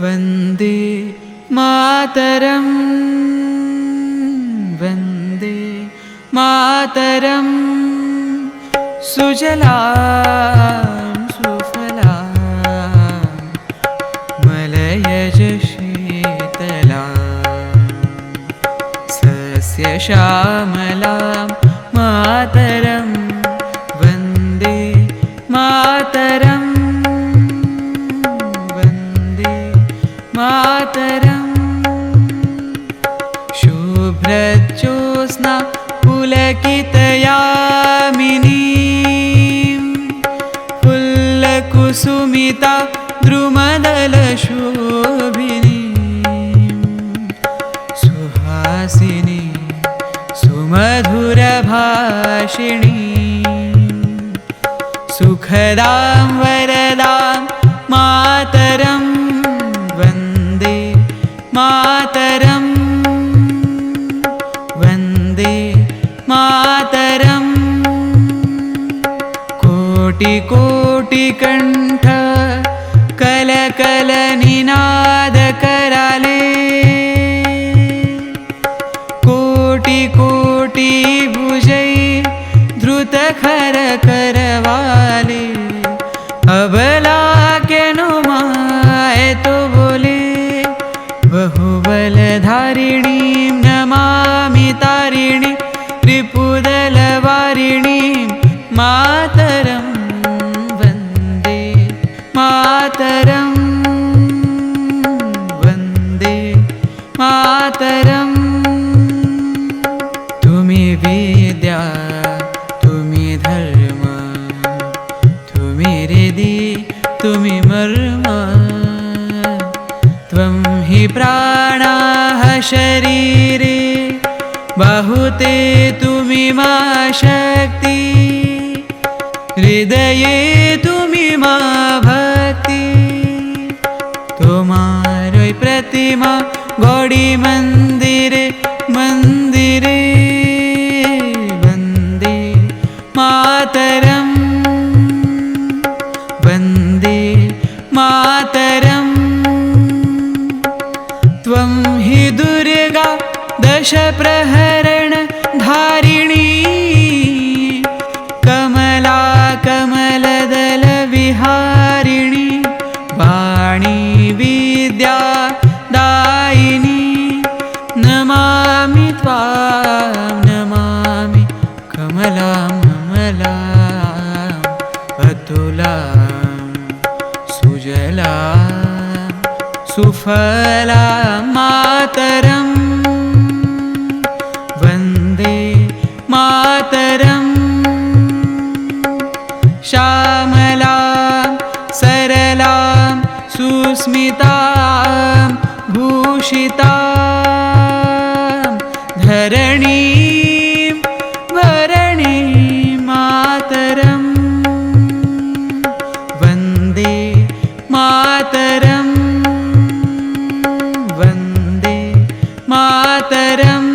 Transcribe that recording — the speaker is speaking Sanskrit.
वन्दे मातरं वन्दे मातरं सुजला सुफला मलयज शीतला सस्यश्यामलां मातरं वन्दे मातरं फुल्लकुसुमिता द्रुमदलशोभिनी सुहासिनी सुमधुरभाषिणी सुखदां वरदां मातरं वन्दे मातरं वन्दे मातरम् कोटिकोटिकण्ठ कलकलनिनादकराले कोटिकोटिभुजै धृतखरकरवाले अबला हृदि तुमि मर्म। त्वं हि प्राणाः शरीरे बहुते तुमि मा शक्ति। हृदये तुमि मा भक्ति। तुमारो प्रतिमा गौडिमन्दिरे मन्दिरे वन्दे मातरम् दशप्रहरण धारिणी। कमला कमलदलविहारिणी वाणी विद्या दायिनी। नमामि त्वां नमामि कमलां कमलाम् अतुलां सुजला सुफला मातरं सुस्मिता भूषिता धरणी वरणी मातरं वन्दे मातरं वन्दे मातरम्।